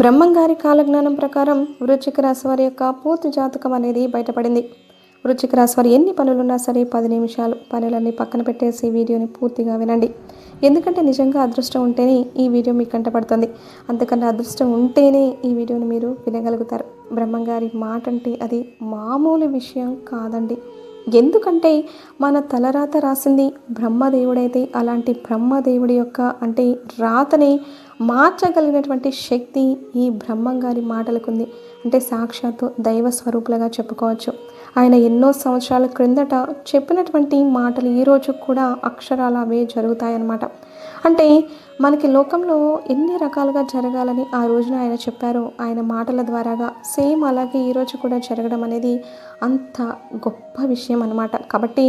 బ్రహ్మంగారి కాలజ్ఞానం ప్రకారం వృశ్చిక రాశి వారి యొక్క పూర్తి జాతకం అనేది బయటపడింది. వృశ్చిక రాశి వారు ఎన్ని పనులున్నా సరే పది నిమిషాలు పనులన్నీ పక్కన పెట్టేసి వీడియోని పూర్తిగా వినండి. ఎందుకంటే నిజంగా అదృష్టం ఉంటేనే ఈ వీడియో మీకు కంటపడుతుంది. అంతకన్నా అదృష్టం ఉంటేనే ఈ వీడియోని మీరు వినగలుగుతారు. బ్రహ్మంగారి మాట అంటే అది మామూలు విషయం కాదండి. ఎందుకంటే మన తలరాత రాసింది బ్రహ్మదేవుడైతే అలాంటి బ్రహ్మదేవుడి యొక్క అంటే రాతని మార్చగలిగినటువంటి శక్తి ఈ బ్రహ్మంగారి మాటలకుంది. అంటే సాక్షాత్తు దైవ స్వరూపులుగా చెప్పుకోవచ్చు. ఆయన ఎన్నో సంవత్సరాల క్రిందట చెప్పినటువంటి మాటలు ఈరోజు కూడా అక్షరాలు అవే జరుగుతాయన్నమాట. అంటే మనకి లోకంలో ఎన్ని రకాలుగా జరగాలని ఆ రోజున ఆయన చెప్పారో ఆయన మాటల ద్వారాగా సేమ్ అలాగే ఈరోజు కూడా జరగడం అనేది అంత గొప్ప విషయం అన్నమాట. కాబట్టి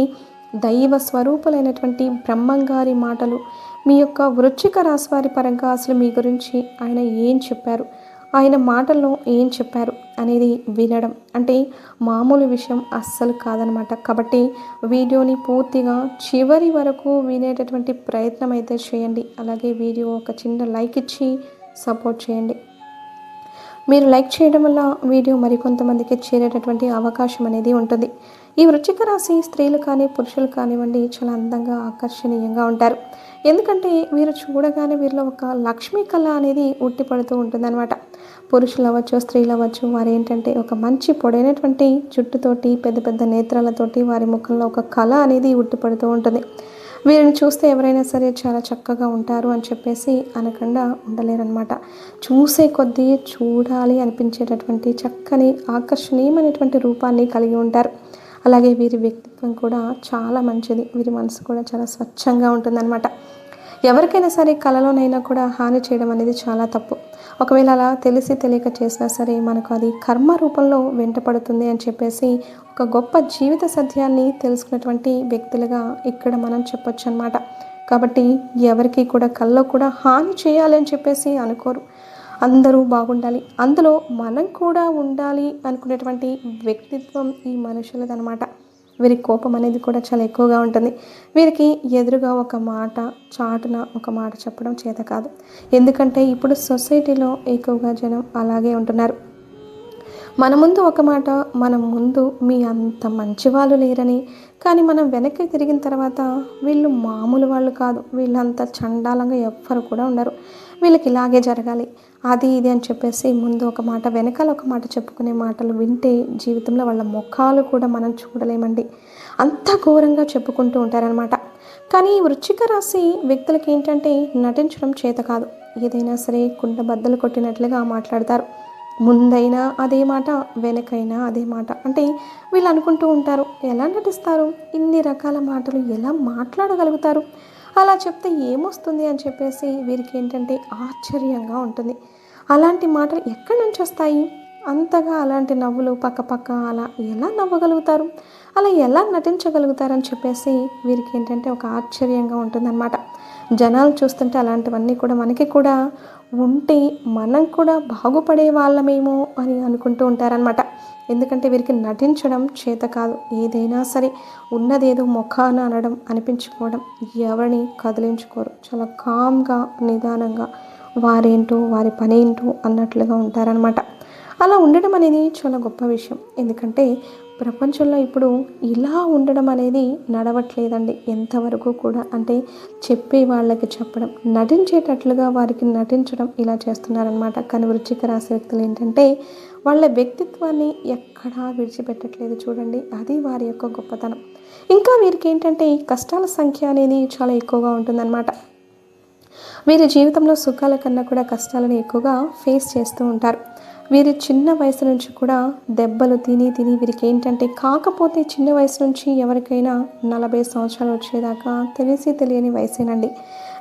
దైవ స్వరూపులైనటువంటి బ్రహ్మంగారి మాటలు మీ యొక్క వృచ్చిక రాశి వారి పరంగా అసలు మీ గురించి ఆయన ఏం చెప్పారు? ఆయన మాటల్లో ఏం చెప్పారు అనేది వినడం అంటే మామూలు విషయం అస్సలు కాదనమాట. కాబట్టి వీడియోని పూర్తిగా చివరి వరకు వినేటటువంటి ప్రయత్నం అయితే చేయండి. అలాగే వీడియో ఒక చిన్న లైక్ ఇచ్చి సపోర్ట్ చేయండి. మీరు లైక్ చేయడం వల్ల వీడియో మరికొంతమందికి చేరేటటువంటి అవకాశం అనేది ఉంటుంది. ఈ వృచ్చిక రాశి స్త్రీలు కానీ పురుషులు కానివ్వండి చాలా అందంగా ఆకర్షణీయంగా ఉంటారు. ఎందుకంటే వీరు చూడగానే వీరిలో ఒక లక్ష్మీ కళ అనేది ఉట్టిపడుతూ ఉంటుందన్నమాట. పురుషులు అవ్వచ్చు స్త్రీలు అవ్వచ్చు వారు ఏంటంటే ఒక మంచి పొడైనటువంటి జుట్టుతోటి పెద్ద పెద్ద నేత్రాలతోటి వారి ముఖంలో ఒక కళ అనేది ఉట్టిపడుతూ ఉంటుంది. వీరిని చూస్తే ఎవరైనా సరే చాలా చక్కగా ఉంటారు అని చెప్పేసి అనకుండా ఉండలేరనమాట చూసే కొద్దీ చూడాలి అనిపించేటటువంటి చక్కని ఆకర్షణీయమైనటువంటి రూపాన్ని కలిగి ఉంటారు. అలాగే వీరి వ్యక్తిత్వం కూడా చాలా మంచిది. వీరి మనసు కూడా చాలా స్వచ్ఛంగా ఉంటుందన్నమాట. ఎవరికైనా సరే కళలోనైనా కూడా హాని చేయడం అనేది చాలా తప్పు. ఒకవేళ అలా తెలిసి తెలియక చేసినా సరే మనకు అది కర్మ రూపంలో వెంటపడుతుంది అని చెప్పేసి ఒక గొప్ప జీవిత సత్యాన్ని తెలుసుకున్నటువంటి వ్యక్తులుగా ఇక్కడ మనం చెప్పొచ్చు అనమాట కాబట్టి ఎవరికి కూడా కల్లో కూడా హాని చేయాలి అని చెప్పేసి అనుకోరు. అందరూ బాగుండాలి. అందులో మనం కూడా ఉండాలి అనుకునేటువంటి వ్యక్తిత్వం ఈ మనుషులదనమాట వీరికి కోపం అనేది కూడా చాలా ఎక్కువగా ఉంటుంది. వీరికి ఎదురుగా ఒక మాట చాటున ఒక మాట చెప్పడం చేత కాదు. ఎందుకంటే ఇప్పుడు సొసైటీలో ఎక్కువగా జనం అలాగే ఉంటున్నారు. మన ముందు ఒక మాట మనం ముందు మీ అంత మంచి వాళ్ళు లేరని కానీ మనం వెనక్కి తిరిగిన తర్వాత వీళ్ళు మామూలు వాళ్ళు కాదు. వీళ్ళంత చండాలంగా ఎవ్వరు కూడా ఉండరు. వీళ్ళకి ఇలాగే జరగాలి. అది ఇది అని చెప్పేసి ముందు ఒక మాట వెనకాల ఒక మాట చెప్పుకునే మాటలు వింటే జీవితంలో వాళ్ళ ముఖాలు కూడా మనం చూడలేమండి. అంత ఘోరంగా చెప్పుకుంటూ ఉంటారనమాట కానీ వృచ్చిక రాశి వ్యక్తులకి ఏంటంటే నటించడం చేత కాదు. ఏదైనా సరే కుండ బద్దలు కొట్టినట్లుగా మాట్లాడతారు. ముందైనా అదే మాట వెనకైనా అదే మాట. అంటే వీళ్ళు అనుకుంటూ ఉంటారు ఎలా నటిస్తారు ఇన్ని రకాల మాటలు ఎలా మాట్లాడగలుగుతారు? అలా చెప్తే ఏమొస్తుంది అని చెప్పేసి వీరికి ఏంటంటే ఆశ్చర్యంగా ఉంటుంది. అలాంటి మాటలు ఎక్కడి నుంచి వస్తాయి? అంతగా అలాంటి నవ్వులు పక్క పక్క అలా ఎలా నవ్వగలుగుతారు? అలా ఎలా నటించగలుగుతారని చెప్పేసి వీరికి ఏంటంటే ఒక ఆశ్చర్యంగా ఉంటుందన్నమాట. జనాలు చూస్తుంటే అలాంటివన్నీ కూడా మనకి కూడా ఉంటే మనం కూడా బాగుపడే వాళ్ళమేమో అని అనుకుంటూ ఉంటారనమాట ఎందుకంటే వీరికి నటించడం చేత కాదు. ఏదైనా సరే ఉన్నదేదో ముఖాన అనడం అనిపించుకోవడం ఎవరిని కదిలించుకోరు. చాలా కామ్గా నిదానంగా వారేంటో వారి పనేంటో అన్నట్లుగా ఉంటారనమాట అలా ఉండడం అనేది చాలా గొప్ప విషయం. ఎందుకంటే ప్రపంచంలో ఇప్పుడు ఇలా ఉండడం అనేది నడవట్లేదండి ఎంతవరకు కూడా. అంటే చెప్పే వాళ్ళకి చెప్పడం నటించేటట్లుగా వారికి నటించడం ఇలా చేస్తున్నారనమాట కానీ వృచ్చిక రాశి వ్యక్తులు ఏంటంటే వాళ్ళ వ్యక్తిత్వాన్ని ఎక్కడా విడిచిపెట్టట్లేదు చూడండి. అది వారి యొక్క గొప్పతనం. ఇంకా వీరికి ఏంటంటే కష్టాల సంఖ్య అనేది చాలా ఎక్కువగా ఉంటుందన్నమాట. వీరి జీవితంలో సుఖాల కన్నా కూడా కష్టాలను ఎక్కువగా ఫేస్ చేస్తూ ఉంటారు. వీరి చిన్న వయసు నుంచి కూడా దెబ్బలు తిని తిని వీరికి ఏంటంటే కాకపోతే చిన్న వయసు నుంచి ఎవరికైనా నలభై సంవత్సరాలు వచ్చేదాకా తెలిసి తెలియని వయసేనండి.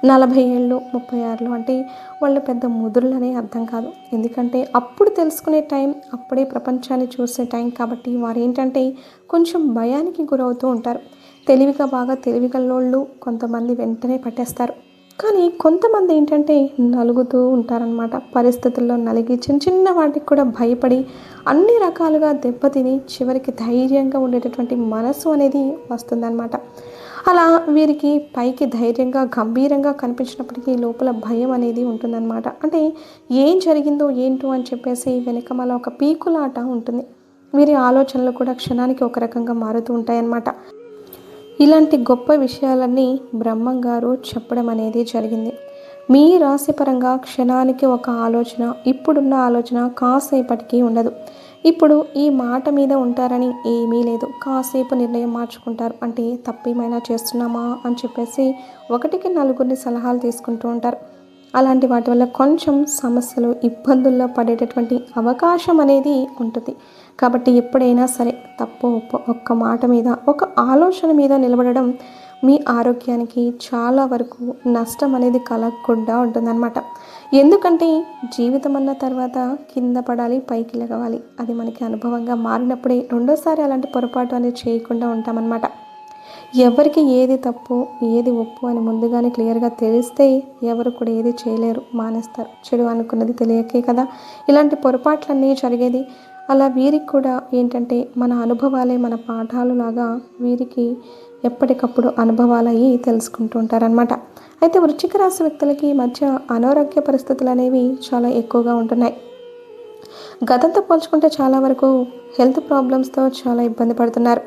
నలభై ఏళ్ళు ముప్పై ఆరులు అంటే వాళ్ళు పెద్ద ముదురులనే అర్థం కాదు. ఎందుకంటే అప్పుడు తెలుసుకునే టైం అప్పుడే ప్రపంచాన్ని చూసే టైం కాబట్టి వారు ఏంటంటే కొంచెం భయానికి గురవుతూ ఉంటారు. తెలివిగా బాగా తెలివిగల్లోళ్ళు కొంతమంది వెంటనే పట్టేస్తారు. కానీ కొంతమంది ఏంటంటే నలుగుతూ ఉంటారనమాట పరిస్థితుల్లో నలిగి చిన్న చిన్న వాటికి కూడా భయపడి అన్ని రకాలుగా దెబ్బతిని చివరికి ధైర్యంగా ఉండేటటువంటి మనసు అనేది వస్తుందన్నమాట. అలా వీరికి పైకి ధైర్యంగా గంభీరంగా కనిపించినప్పటికీ లోపల భయం అనేది ఉంటుందన్నమాట. అంటే ఏం జరిగిందో ఏంటో అని చెప్పేసి వెనకమాల ఒక పీకులాట ఉంటుంది. వీరి ఆలోచనలు కూడా క్షణానికి ఒక రకంగా మారుతూ ఉంటాయన్నమాట. ఇలాంటి గొప్ప విషయాలన్నీ బ్రహ్మం గారు చెప్పడం అనేది జరిగింది. మీ రాశిపరంగా క్షణానికి ఒక ఆలోచన ఇప్పుడున్న ఆలోచన కాసేపటికి ఉండదు. ఇప్పుడు ఈ మాట మీద ఉంటారని ఏమీ లేదు. కాసేపు నిర్ణయం మార్చుకుంటారు. అంటే తప్పేమైనా చేస్తున్నామా అని చెప్పేసి ఒకటికి నలుగురిని సలహాలు తీసుకుంటూ ఉంటారు. అలాంటి వాటి వల్ల కొంచెం సమస్యలు ఇబ్బందుల్లో పడేటటువంటి అవకాశం అనేది ఉంటుంది. కాబట్టి ఎప్పుడైనా సరే తప్పు ఒప్పు ఒక్క మాట మీద ఒక ఆలోచన మీద నిలబడడం మీ ఆరోగ్యానికి చాలా వరకు నష్టం అనేది కలగకుండా ఉంటుందన్నమాట. ఎందుకంటే జీవితం అన్న తర్వాత కింద పడాలి పైకి లెగవాలి. అది మనకి అనుభవంగా మారినప్పుడే రెండోసారి అలాంటి పొరపాటు అనేది చేయకుండా ఉంటామన్నమాట. ఎవరికి ఏది తప్పు ఏది ఒప్పు అని ముందుగానే క్లియర్గా తెలిస్తే ఎవరు కూడా ఏది చేయలేరు మానేస్తారు. చెడు అనుకున్నది తెలియకే కదా. ఇలాంటి పొరపాట్లన్నీ జరిగేది అలా వీరికి కూడా ఏంటంటే మన అనుభవాలే మన పాఠాలు లాగా వీరికి ఎప్పటికప్పుడు అనుభవాలు అయ్యి తెలుసుకుంటూ ఉంటారనమాట అయితే వృశ్చిక రాశి వ్యక్తులకి మధ్య అనారోగ్య పరిస్థితులు అనేవి చాలా ఎక్కువగా ఉంటున్నాయి. గతంతో పోల్చుకుంటే చాలా వరకు హెల్త్ ప్రాబ్లమ్స్తో చాలా ఇబ్బంది పడుతున్నారు.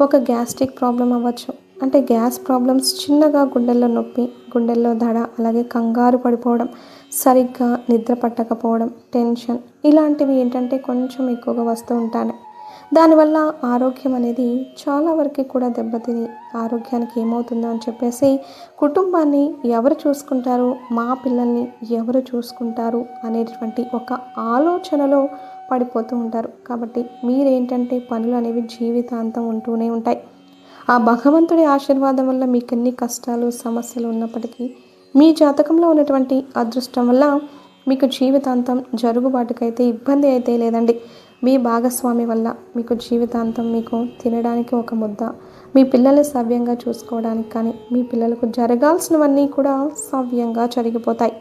ఒక గ్యాస్ట్రిక్ ప్రాబ్లం అవ్వచ్చు అంటే గ్యాస్ ప్రాబ్లమ్స్ చిన్నగా గుండెల్లో నొప్పి గుండెల్లో దడ అలాగే కంగారు పడిపోవడం సరిగ్గా నిద్ర పట్టకపోవడం టెన్షన్ ఇలాంటివి ఏంటంటే కొంచెం ఎక్కువగా వస్తూ ఉంటాయి దానివల్ల ఆరోగ్యం అనేది చాలా వరకు కూడా దెబ్బతిని ఆరోగ్యానికి ఏమవుతుందో అని చెప్పేసి కుటుంబాన్ని ఎవరు చూసుకుంటారు మా పిల్లల్ని ఎవరు చూసుకుంటారు అనేటువంటి ఒక ఆలోచనలో పడిపోతూ ఉంటారు. కాబట్టి మీరేంటంటే పనులు అనేవి జీవితాంతం ఉంటూనే ఉంటాయి. ఆ భగవంతుడి ఆశీర్వాదం వల్ల మీకు ఎన్ని కష్టాలు సమస్యలు ఉన్నప్పటికీ మీ జాతకంలో ఉన్నటువంటి అదృష్టం వల్ల మీకు జీవితాంతం జరుగుబాటుకైతే ఇబ్బంది అయితే లేదండి. మీ భాగస్వామి వల్ల మీకు జీవితాంతం మీకు తినడానికి ఒక ముద్ద మీ పిల్లల్ని సవ్యంగా చూసుకోవడానికి కానీ మీ పిల్లలకు జరగాల్సినవన్నీ కూడా సవ్యంగా జరిగిపోతాయి.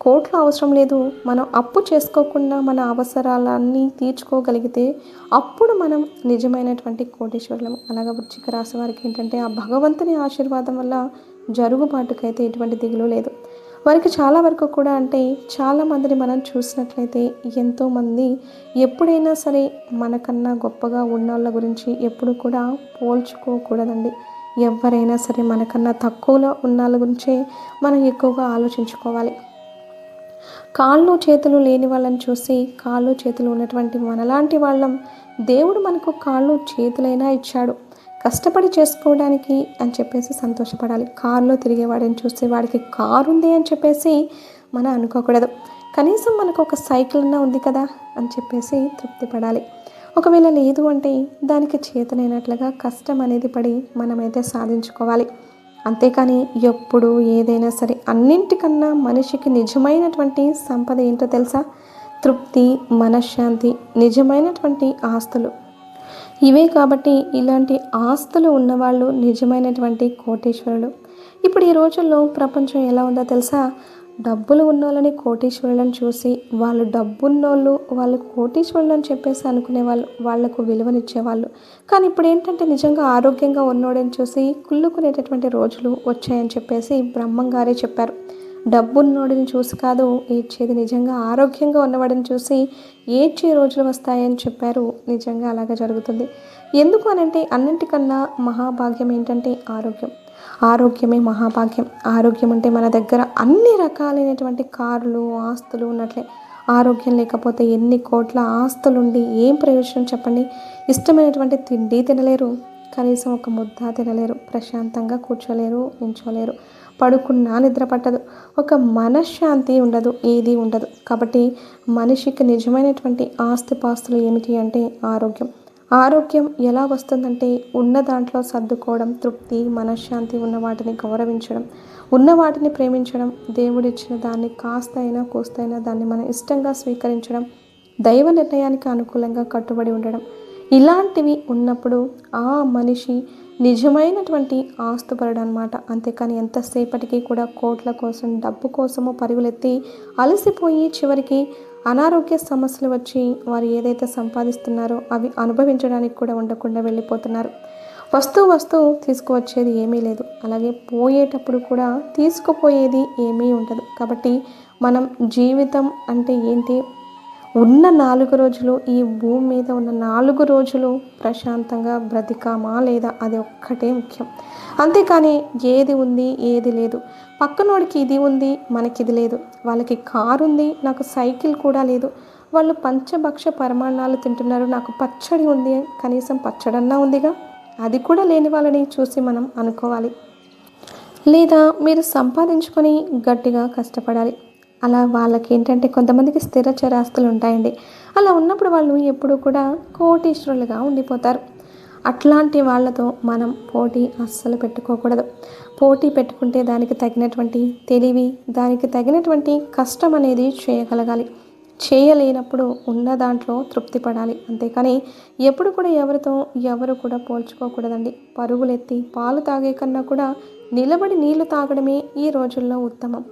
కోట్లు అవసరం లేదు. మనం అప్పు చేసుకోకుండా మన అవసరాలన్నీ తీర్చుకోగలిగితే అప్పుడు మనం నిజమైనటువంటి కోటేశ్వరులం. అలాగా వృచ్చిక రాశి వారికి ఏంటంటే ఆ భగవంతుని ఆశీర్వాదం వల్ల జరుగుబాటుకైతే ఎటువంటి దిగులు లేదు. వారికి చాలా వరకు కూడా అంటే చాలా మందిని మనం చూసినట్లయితే ఎంతోమంది ఎప్పుడైనా సరే మనకన్నా గొప్పగా ఉన్నోళ్ళ గురించి ఎప్పుడు కూడా పోల్చుకోకూడదండి. ఎవరైనా సరే మనకన్నా తక్కువలో ఉన్న వాళ్ళ గురించే మనం ఎక్కువగా ఆలోచించుకోవాలి. కాళ్ళు చేతులు లేని వాళ్ళని చూసి కాళ్ళు చేతులు ఉన్నటువంటి మనలాంటి వాళ్ళం దేవుడు మనకు కాళ్ళు చేతులైనా ఇచ్చాడు. కష్టపడి చేసుకోవడానికి అని చెప్పేసి సంతోషపడాలి. కారులో తిరిగేవాడిని చూసి వాడికి కారు ఉంది అని చెప్పేసి మనం అనుకోకూడదు. కనీసం మనకు ఒక సైకిల్ అన్నా ఉంది కదా అని చెప్పేసి తృప్తి పడాలి ఒకవేళ లేదు అంటే దానికి చేతనైనట్లుగా కష్టం అనేది పడి మనమైతే సాధించుకోవాలి. అంతేకాని ఎప్పుడు ఏదైనా సరే అన్నింటికన్నా మనిషికి నిజమైనటువంటి సంపద ఏంటో తెలుసా? తృప్తి మనశ్శాంతి నిజమైనటువంటి ఆస్తులు. ఇవే కాబట్టి ఇలాంటి ఆస్తులు ఉన్నవాళ్ళు నిజమైనటువంటి కోటీశ్వరులు. ఇప్పుడు ఈ రోజుల్లో ప్రపంచం ఎలా ఉందో తెలుసా? డబ్బులు ఉన్నోళ్ళని కోటీశ్వరులను చూసి వాళ్ళు డబ్బున్నోళ్ళు వాళ్ళు కోటీశ్వరులు అని చెప్పేసి అనుకునే వాళ్ళు వాళ్ళకు విలువనిచ్చేవాళ్ళు. కానీ ఇప్పుడు ఏంటంటే నిజంగా ఆరోగ్యంగా ఉన్నోడని చూసి కుళ్ళుకునేటటువంటి రోజులు వచ్చాయని చెప్పేసి బ్రహ్మం గారే చెప్పారు. డబ్బున్నోడిని చూసి కాదు ఏడ్చేది నిజంగా ఆరోగ్యంగా ఉన్నవాడిని చూసి ఏడ్చే రోజులు వస్తాయని చెప్పారు. నిజంగా అలాగే జరుగుతుంది. ఎందుకు అనంటే అన్నింటికన్నా మహాభాగ్యం ఏంటంటే ఆరోగ్యం. ఆరోగ్యమే మహాభాగ్యం. ఆరోగ్యం అంటే మన దగ్గర అన్ని రకాలైనటువంటి కార్లు ఆస్తులు ఉన్నట్లే. ఆరోగ్యం లేకపోతే ఎన్ని కోట్ల ఆస్తులుండి ఏం ప్రయోజనం చెప్పండి. ఇష్టమైనటువంటి తిండి తినలేరు. కనీసం ఒక ముద్ద తినలేరు. ప్రశాంతంగా కూర్చోలేరు నించోలేరు పడుకున్నా నిద్ర పట్టదు. ఒక మనశ్శాంతి ఉండదు ఏది ఉండదు. కాబట్టి మనిషికి నిజమైనటువంటి ఆస్తిపాస్తులు ఏమిటి అంటే ఆరోగ్యం. ఆరోగ్యం ఎలా వస్తుందంటే ఉన్న దాంట్లో సర్దుకోవడం తృప్తి మనశ్శాంతి ఉన్న వాటిని గౌరవించడం ఉన్న వాటిని ప్రేమించడం దేవుడిచ్చిన దాన్ని కాస్త అయినా కోస్తైనా దాన్ని మనం ఇష్టంగా స్వీకరించడం దైవ నిర్ణయానికి అనుకూలంగా కట్టుబడి ఉండడం. ఇలాంటివి ఉన్నప్పుడు ఆ మనిషి నిజమైనటువంటి ఆస్తుపరుడు అనమాట అంతేకాని ఎంతసేపటికి కూడా కోట్ల కోసం డబ్బు కోసము పరుగులెత్తి అలసిపోయి చివరికి అనారోగ్య సమస్యలు వచ్చి వారు ఏదైతే సంపాదిస్తున్నారో అవి అనుభవించడానికి కూడా ఉండకుండా వెళ్ళిపోతున్నారు. వస్తూ వస్తూ తీసుకువచ్చేది ఏమీ లేదు. అలాగే పోయేటప్పుడు కూడా తీసుకుపోయేది ఏమీ ఉండదు. కాబట్టి మనం జీవితం అంటే ఏంటి? ఉన్న నాలుగు రోజులు ఈ భూమి మీద ఉన్న నాలుగు రోజులు ప్రశాంతంగా బ్రతికామా లేదా అది ఒక్కటే ముఖ్యం. అంతేకాని ఏది ఉంది ఏది లేదు. పక్కనోడికి ఇది ఉంది మనకి ఇది లేదు. వాళ్ళకి కారు ఉంది నాకు సైకిల్ కూడా లేదు. వాళ్ళు పంచభక్ష పరిమాణాలు తింటున్నారు నాకు పచ్చడి ఉంది కనీసం పచ్చడన్నా ఉందిగా. అది కూడా లేని వాళ్ళని చూసి మనం అనుకోవాలి. లేదా మీరు సంపాదించుకొని గట్టిగా కష్టపడాలి. అలా వాళ్ళకి ఏంటంటే కొంతమందికి స్థిర చరాస్తులు ఉంటాయండి అలా ఉన్నప్పుడు వాళ్ళు ఎప్పుడు కూడా కోటీశ్వరులుగా ఉండిపోతారు. అట్లాంటి వాళ్ళతో మనం పోటీ అస్సలు పెట్టుకోకూడదు. పోటీ పెట్టుకుంటే దానికి తగినటువంటి తెలివి దానికి తగినటువంటి కష్టం అనేది చేయగలగాలి. చేయలేనప్పుడు ఉన్న దాంట్లో తృప్తి పడాలి. అంతేకాని ఎప్పుడు కూడా ఎవరితో ఎవరు కూడా పోల్చుకోకూడదండి. పరుగులెత్తి పాలు తాగే కన్నా కూడా నిలబడి నీళ్ళు తాగడమే ఈ రోజుల్లో ఉత్తమం.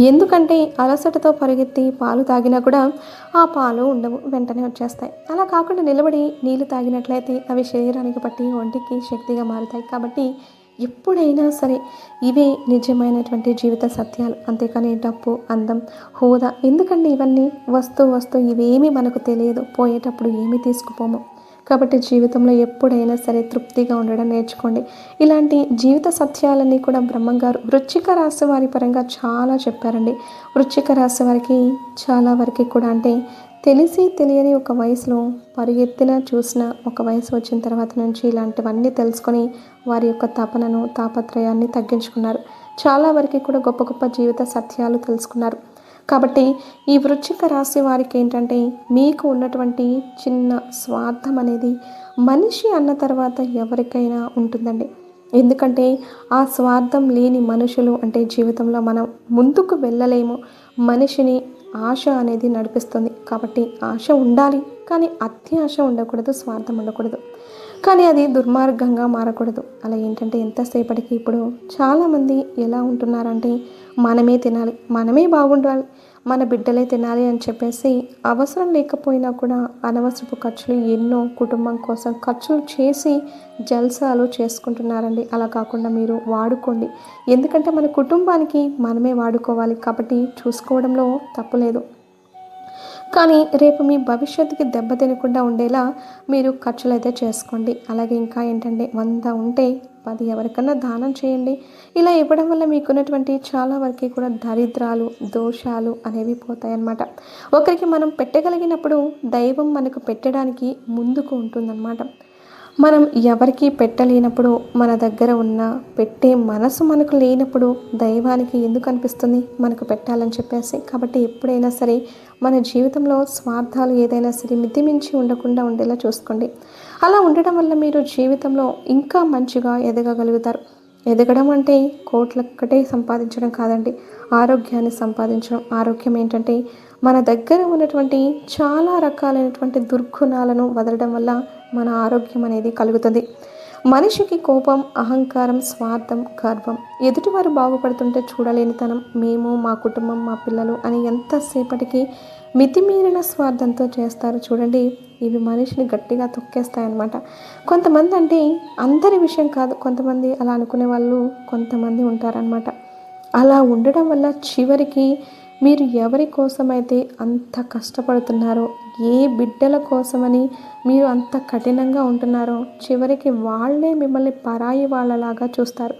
ఎందుకంటే అలసటతో పరిగెత్తి పాలు తాగినా కూడా ఆ పాలు ఉండవు వెంటనే వచ్చేస్తాయి. అలా కాకుండా నిలబడి నీళ్ళు తాగినట్లయితే అవి శరీరానికి పట్టి ఒంటికి శక్తిగా మారుతాయి. కాబట్టి ఎప్పుడైనా సరే ఇవే నిజమైనటువంటి జీవిత సత్యాలు. అంతేకాని డబ్బు అందం హోదా ఎందుకండి ఇవన్నీ? వస్తూ వస్తూ ఇవేమీ మనకు తెలియదు. పోయేటప్పుడు ఏమీ తీసుకుపోము. కాబట్టి జీవితంలో ఎప్పుడైనా సరే తృప్తిగా ఉండడం నేర్చుకోండి. ఇలాంటి జీవిత సత్యాలన్నీ కూడా బ్రహ్మంగారు వృచ్చిక రాశి వారి పరంగా చాలా చెప్పారండి. వృచ్చిక రాశి వారికి చాలా వరకు కూడా అంటే తెలిసి తెలియని ఒక వయసులో పరిగెత్తిన చూసిన ఒక వయసు వచ్చిన తర్వాత నుంచి ఇలాంటివన్నీ తెలుసుకొని వారి యొక్క తపనను తాపత్రయాన్ని తగ్గించుకున్నారు. చాలా వరకు కూడా గొప్ప గొప్ప జీవిత సత్యాలు తెలుసుకున్నారు. కాబట్టి ఈ వృచ్చిక రాశి వారికి ఏంటంటే మీకు ఉన్నటువంటి చిన్న స్వార్థం అనేది మనిషి అన్న తర్వాత ఎవరికైనా ఉంటుందండి. ఎందుకంటే ఆ స్వార్థం లేని మనుషులు అంటే జీవితంలో మనం ముందుకు వెళ్ళలేము. మనిషిని ఆశ అనేది నడిపిస్తుంది. కాబట్టి ఆశ ఉండాలి. కానీ అత్యాశ ఉండకూడదు స్వార్థం ఉండకూడదు. కానీ అది దుర్మార్గంగా మారకూడదు. అలా ఏంటంటే ఎంతసేపటికి ఇప్పుడు చాలామంది ఎలా ఉంటున్నారంటే మనమే తినాలి. మనమే బాగుండాలి. మన బిడ్డలే తినాలి అని చెప్పేసి అవసరం లేకపోయినా కూడా అనవసరపు ఖర్చులు ఎన్నో కుటుంబం కోసం ఖర్చులు చేసి జల్సాలు చేసుకుంటున్నారండి. అలా కాకుండా మీరు వాడుకోండి. ఎందుకంటే మన కుటుంబానికి మనమే వాడుకోవాలి కాబట్టి చూసుకోవడంలో తప్పులేదు కానీ రేపు మీ భవిష్యత్తుకి దెబ్బ తినకుండా ఉండేలా మీరు ఖర్చులు అయితే చేసుకోండి. అలాగే ఇంకా ఏంటంటే వంద ఉంటే పది ఎవరికన్నా దానం చేయండి. ఇలా ఇవ్వడం వల్ల మీకున్నటువంటి చాలా వరకు కూడా దరిద్రాలు దోషాలు అనేవి పోతాయన్నమాట. ఒకరికి మనం పెట్టగలిగినప్పుడు దైవం మనకు పెట్టడానికి ముందుకు ఉంటుందన్నమాట. మనం ఎవరికి పెట్టలేనప్పుడు మన దగ్గర ఉన్న పెట్టే మనసు మనకు లేనప్పుడు దైవానికి ఎందుకు అనిపిస్తుంది? మనకు పెట్టాలని చెప్పేసి. కాబట్టి ఎప్పుడైనా సరే మన జీవితంలో స్వార్థాలు ఏదైనా సరే మితిమించి ఉండకుండా ఉండేలా చూసుకోండి. అలా ఉండటం వల్ల మీరు జీవితంలో ఇంకా మంచిగా ఎదగగలుగుతారు. ఎదగడం అంటే కోట్లొక్కటే సంపాదించడం కాదండి. ఆరోగ్యాన్ని సంపాదించడం. ఆరోగ్యం ఏంటంటే మన దగ్గర ఉన్నటువంటి చాలా రకాలైనటువంటి దుర్గుణాలను వదలడం వల్ల మన ఆరోగ్యం అనేది కలుగుతుంది. మనిషికి కోపం అహంకారం స్వార్థం గర్వం ఎదుటివారు బాగుపడుతుంటే చూడలేనితనం మేము మా కుటుంబం మా పిల్లలు అని ఎంతసేపటికి మితిమీరిన స్వార్థంతో చేస్తారు. చూడండి ఇవి మనిషిని గట్టిగా తొక్కేస్తాయన్నమాట. కొంతమంది అంటే అందరి విషయం కాదు. కొంతమంది అలా అనుకునే వాళ్ళు కొంతమంది ఉంటారనమాట అలా ఉండడం వల్ల చివరికి మీరు ఎవరి కోసమైతే అంత కష్టపడుతున్నారో ఏ బిడ్డల కోసమని మీరు అంత కఠినంగా ఉంటున్నారో చివరికి వాళ్ళే మిమ్మల్ని పరాయి వాళ్ళలాగా చూస్తారు.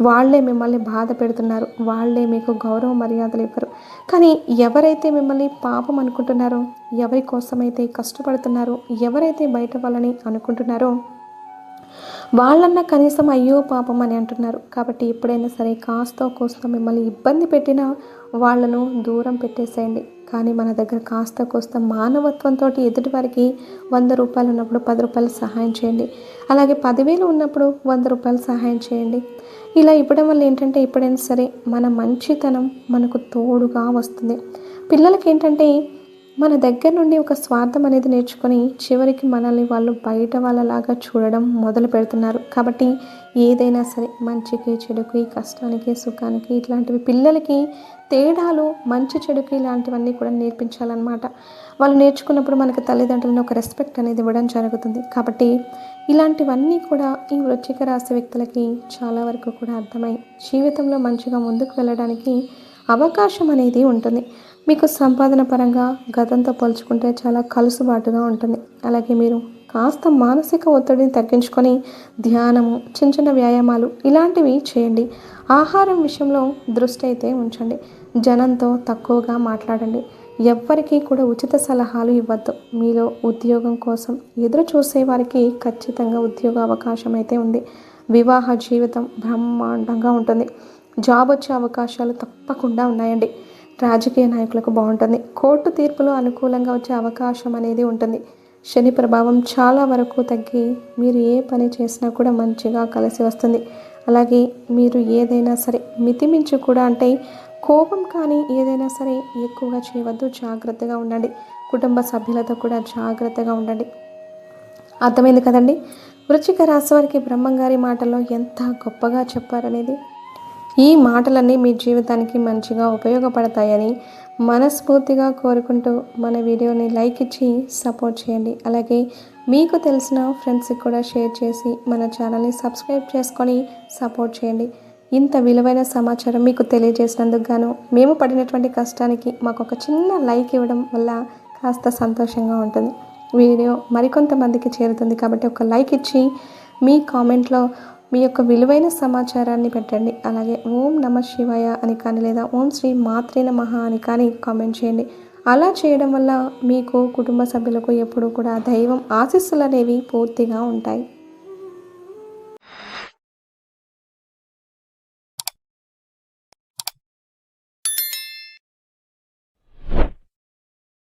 వాళ్ళే మిమ్మల్ని బాధ పెడుతున్నారు. వాళ్ళే మీకు గౌరవ మర్యాదలు ఇవ్వరు. కానీ ఎవరైతే మిమ్మల్ని పాపం అనుకుంటున్నారో ఎవరి కోసమైతే కష్టపడుతున్నారో ఎవరైతే బయట వాళ్ళని అనుకుంటున్నారో వాళ్ళన్నా కనీసం అయ్యో పాపం అని అంటున్నారు. కాబట్టి ఎప్పుడైనా సరే కాస్త కోస్త మిమ్మల్ని ఇబ్బంది పెట్టినా వాళ్ళను దూరం పెట్టేసేయండి. కానీ మన దగ్గర కాస్త కోస్త మానవత్వంతో ఎదుటి వారికి వంద రూపాయలు ఉన్నప్పుడు పది రూపాయలు సహాయం చేయండి. అలాగే పదివేలు ఉన్నప్పుడు వంద రూపాయలు సహాయం చేయండి. ఇలా ఇవ్వడం వల్ల ఏంటంటే ఎప్పుడైనా సరే మన మంచితనం మనకు తోడుగా వస్తుంది. పిల్లలకి ఏంటంటే మన దగ్గర నుండి ఒక స్వార్థం అనేది నేర్చుకొని చివరికి మనల్ని వాళ్ళు బయట వాళ్ళలాగా చూడడం మొదలు పెడుతున్నారు. కాబట్టి ఏదైనా సరే మంచికి చెడుకి కష్టానికి సుఖానికి ఇట్లాంటివి పిల్లలకి తేడాలు మంచి చెడుకి ఇలాంటివన్నీ కూడా నేర్పించాలన్నమాట. వాళ్ళు నేర్చుకున్నప్పుడు మనకు తల్లిదండ్రులను ఒక రెస్పెక్ట్ అనేది ఇవ్వడం జరుగుతుంది. కాబట్టి ఇలాంటివన్నీ కూడా ఈ వృశ్చిక రాశి వ్యక్తులకి చాలా వరకు కూడా అర్థమై జీవితంలో మంచిగా ముందుకు వెళ్ళడానికి అవకాశం అనేది ఉంటుంది. మీకు సంపాదన పరంగా గతంతో పోల్చుకుంటే చాలా కలుసుబాటుగా ఉంటుంది. అలాగే మీరు కాస్త మానసిక ఒత్తిడిని తగ్గించుకొని ధ్యానము చిన్న చిన్న వ్యాయామాలు ఇలాంటివి చేయండి. ఆహారం విషయంలో దృష్టి అయితే ఉంచండి. జనంతో తక్కువగా మాట్లాడండి. ఎవ్వరికీ కూడా ఉచిత సలహాలు ఇవ్వద్దు. మీలో ఉద్యోగం కోసం ఎదురు చూసే వారికి ఖచ్చితంగా ఉద్యోగ అవకాశం అయితే ఉంది. వివాహ జీవితం బ్రహ్మాండంగా ఉంటుంది. జాబ్ వచ్చే అవకాశాలు తప్పకుండా ఉన్నాయండి. రాజకీయ నాయకులకు బాగుంటుంది. కోర్టు తీర్పులు అనుకూలంగా వచ్చే అవకాశం అనేది ఉంటుంది. శని ప్రభావం చాలా వరకు తగ్గి మీరు ఏ పని చేసినా కూడా మంచిగా కలిసి వస్తుంది. అలాగే మీరు ఏదైనా సరే మితిమించి కూడా అంటే కోపం కానీ ఏదైనా సరే ఎక్కువగా చేయవద్దు. జాగ్రత్తగా ఉండండి. కుటుంబ సభ్యులతో కూడా జాగ్రత్తగా ఉండండి. అర్థమైంది కదండి? వృచ్చిక రాశి వారికి బ్రహ్మంగారి మాటల్లో ఎంత గొప్పగా చెప్పారనేది? ఈ మాటలన్నీ మీ జీవితానికి మంచిగా ఉపయోగపడతాయని మనస్ఫూర్తిగా కోరుకుంటూ మన వీడియోని లైక్ ఇచ్చి సపోర్ట్ చేయండి. అలాగే మీకు తెలిసిన ఫ్రెండ్స్కి కూడా షేర్ చేసి మన ఛానల్ని సబ్స్క్రైబ్ చేసుకొని సపోర్ట్ చేయండి. ఇంత విలువైన సమాచారం మీకు తెలియజేసినందుకు గాను మేము పడినటువంటి కష్టానికి మాకు ఒక చిన్న లైక్ ఇవ్వడం వల్ల కాస్త సంతోషంగా ఉంటుంది. వీడియో మరికొంతమందికి చేరుతుంది కాబట్టి ఒక లైక్ ఇచ్చి మీ కామెంట్లో మీ యొక్క విలువైన సమాచారాన్ని పెట్టండి. అలాగే ఓం నమ శివాయ అని కానీ లేదా ఓం శ్రీ మాత్రే నమః అని కానీ కామెంట్ చేయండి. అలా చేయడం వల్ల మీకు కుటుంబ సభ్యులకు ఎప్పుడూ కూడా దైవం ఆశీస్సులు అనేవి పూర్తిగా ఉంటాయి.